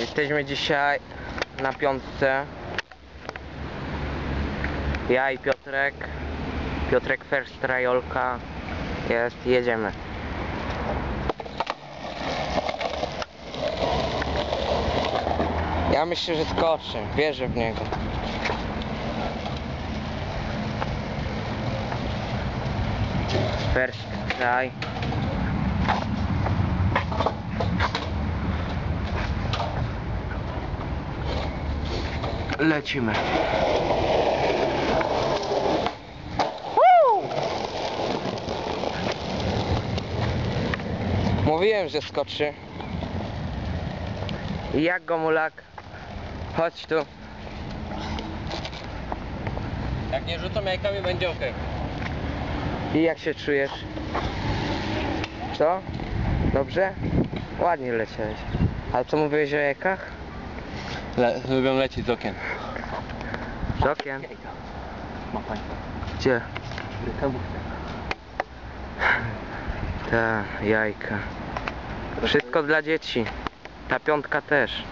Jesteśmy dzisiaj na piątce. Ja i Piotrek. Piotrek First Trajolka. Jest, jedziemy. Ja myślę, że skoczy. Wierzę w niego. First try. Lecimy. Woo! Mówiłem, że skoczy. I Jak Gomulak? Chodź tu. Jak nie rzucą jajkami będzie ok. I jak się czujesz? Co? Dobrze? Ładnie leciałeś. Ale co mówiłeś o jajkach? Le lubią lecieć z okien. Z okien. Ma pani. Gdzie? Ta, jajka. Wszystko dla dzieci. Ta piątka też.